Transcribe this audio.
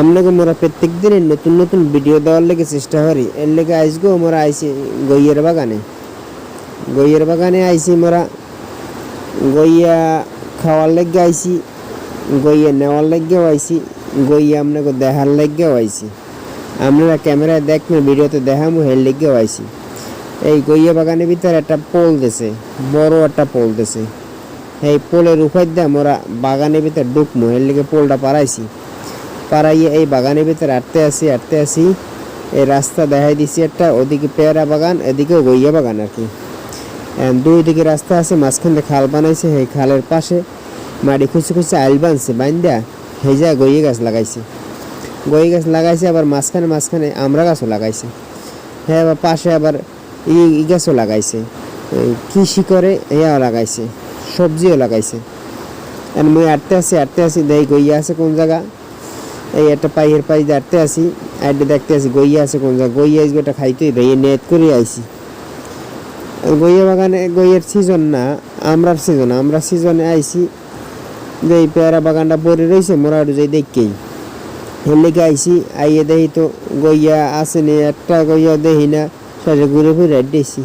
আপনাকে মোরা প্রত্যেক দিনে নতুন নতুন ভিডিও দেওয়ার লেগে চেষ্টা করি। এর লেগে আইসগো মোরা আইসি গইয়ের বাগানে। গইয়ের বাগানে আইসি মোরা গইয়া খাওয়ার লেগে আইসি, গইয়া নেওয়ার লেগেও আইসি, গইয়া আপনাকে দেখার লেগেও আইসি। আপনারা ক্যামেরায় দেখবেন ভিডিওতে দেখামু, হের লেগেও আইসি। এই গইয়া বাগানের ভিতরে একটা পোল দেছে, বড় একটা পোল দেছে। এই পোলের উপায় দিয়ে মোরা বাগানের ভিতরে ঢুকমু এর লেগে পোলটা পারাইছি পাড়াইয়ে এই বাগানের ভিতরে আটতে আসি আটতে আসি। এই রাস্তা দেখাই দিছি একটা, ওদিকে পেয়ারা বাগান এদিকে গইয়া বাগান আর কি। দুই দিকে রাস্তা আছে, মাঝখানে খাল বানাইছে, সেই খালের পাশে মাটি খুঁজে খুঁজে আইল বানছে, বাইন্দা সেই যা গইয়ে গাছ লাগাইছে। গইয়ে গাছ লাগাইছে, আবার মাঝখানে মাঝখানে আমরা গাছও লাগাইছে। হ্যাঁ আবার পাশে আবার ই গাছও লাগাইছে। কৃষি করে ইয়াও লাগাইছে, সবজিও লাগাইছে। আর মুই আটতে আসি আটতে আসি, দেই গইয়া আছে কোন জায়গা? এই একটা পাইয়ের পাই দাঁড়তে আসি, আইডে দেখতে আসি, গইয়া আছে কোন জায়গা গইয়া আইসবে ওটা খাইতে ভেয়ে নেট করে আইসি। গইয়া বাগানে, গইয়ের সিজন না, আমরার সিজন আমরা সিজনে আইসি, যে এই পেয়ারা বাগানটা পরে রয়েছে মোরা একটু যাই দেখকেই লেগে আইসি, আইয়ে দেখি তো গইয়া আসেনি একটা গইয়া দেখি না সাথে ঘুরে ফিরে দিয়েছি